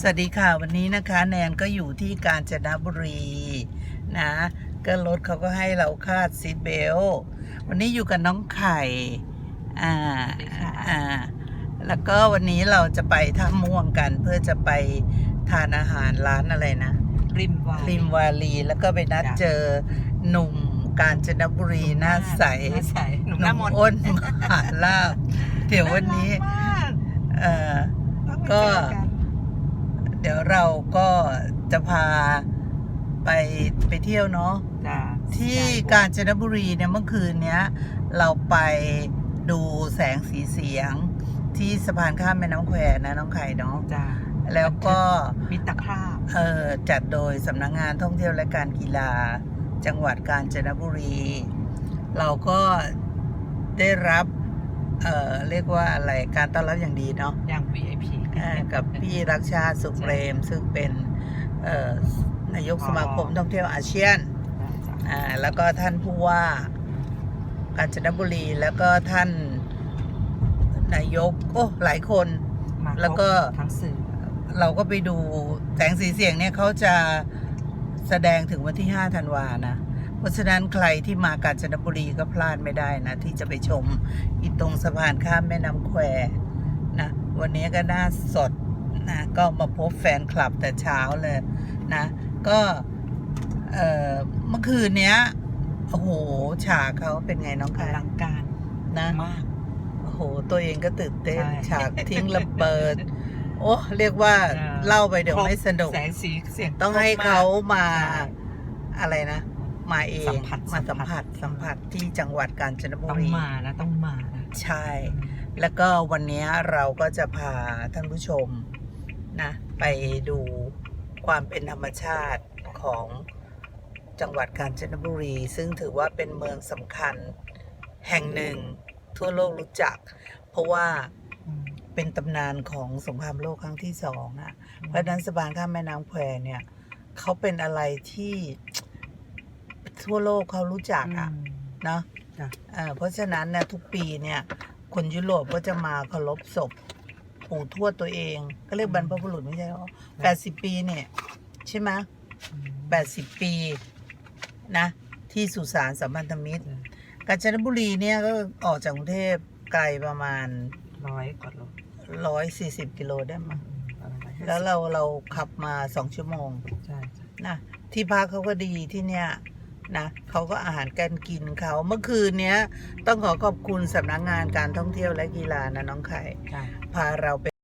สวัสดีค่ะวันนี้นะคะแนนก็อยู่ที่กาญจนบุรีนะก็รถเขาก็ให้เราคาดซีทเบลต์วันนี้อยู่กับน้องไข่อ่าสวัสดีค่ะอ่าแล้วก็วันนี้เราจะไปท่าม่วงกันเพื่อจะไปทานอาหารร้านอะไรนะ ริมวาริมวาลีแล้วก็ไปนัดจ้ะเจอหนุ่มกาญจนบุรีหน้าใสหน้าใสหนุ่มหหน้านุ่มมนต์อ้นมหาลาบเดี๋ยววันนี้ารักมากเออต้องไปก็ เจอกันเดี๋ยวเราก็จะพาไปไปเที่ยวเนาะจ้ะที่ใช่กาญจนบุรีเนี่ยเมื่อคืนเนี้ย เราไปดูแสงสีเสียง ที่สะพานข้ามแม่น้ำแควนะน้องไข่เนาะจ้ะแล้วก็มิตรภาพเออจัดโดยสำนักงงานท่องเที่ยวและการกีฬา จังหวัดกาญจนบุรี เราก็ได้รับ เออเรียกว่าอะไรการต้อนรับอย่างดีเนาะอย่าง VIP อ่า กับพี่รักชาติสุขเปรม ซึ่งเป็นเอ่อนายกสมาคมท่องเที่ยวอาเซียนจ้ะอ่าแล้วก็ท่านผู้ว่ากาญจนบุรีแล้วก็ท่านนายกโอ้หลายคนมาแล้วก็ครบทั้งสื่อเราก็ไปดูแสงสีเสียงเนี่ยเขาจะแสดงถึงวันที่ 5 ธันวานะ เพราะฉะนั้นใครที่มากาญจนบุรีก็พลาดไม่ได้นะ ที่จะไปชมอีตรงสะพานข้ามแม่น้ำแควนะ วันนี้ก็น่าสดนะก็มาพบแฟนคลับแต่เช้าเลยนะ ก็เอ่อเมื่อคืนเนี้ยโอ้โหฉากเขาเป็นไงน้องอคะลังการนะมากโอ้โห ตัวเองก็ตื่นเต้นใช่ฉากทิ้งระเบิด โอ้เรียกว่าเออเล่าไปเดี๋ยวไม่สนุกแสงสีเสียงต้องให้ครบมกเขามาใช่อะไรนะ มาเองสัมผัสมาสัสัมมผัผัสสสัมผัสที่จังหวัดกาญจนบุต้องรีมานะต้องมานะใช่ แล้วก็วันนี้เราก็จะพาท่านผู้ชมนะไปดูความเป็นธรรมชาติของจังหวัดกาญจนบุรี ซึ่งถือว่าเป็นเมืองสำคัญแห่งหนึ่งทั่วโลกรู้จัก เพราะว่าอืมเป็นตำนานของสงครามโลกครั้งที่สองอะเพราะฉะนั้นสะพานข้ามแม่น้ำแควเนี่ยเขาเป็นอะไรที่ทั่วโลกเขารู้จักอะอืมเนาะจ้ะเอ่อเพราะฉะนั้นเนี่ยทุกปีเนี่ย คนยุโรปก็จะมาเคารพศพปู่ทวดตัวเอง ก็เรียกบรรพบุรุษไม่ใช่หรอแปดสิบปีเนี่ย ใช่ไหมอืมแปดสิบปีนะ ที่สุสานสัมพันธมิตรจ้ะกาญจนบุรีเนี่ยก็ออกจากกรุงเทพไกลประมาณร้อยกว่าโลร้อยสี่สิบกิโลได้มั้งอืมประมาณ150แล้วเราเราขับมาสองชั่วโมง ใช่ใช่นะที่พักเขาก็ดีที่เนี่ย นะเขาก็อาหารการกินเขาเมื่อคืนเนี้ย ต้องขอขอบคุณสำนักงานการท่องเที่ยวและกีฬานะน้องไข่ใช่พาเราไป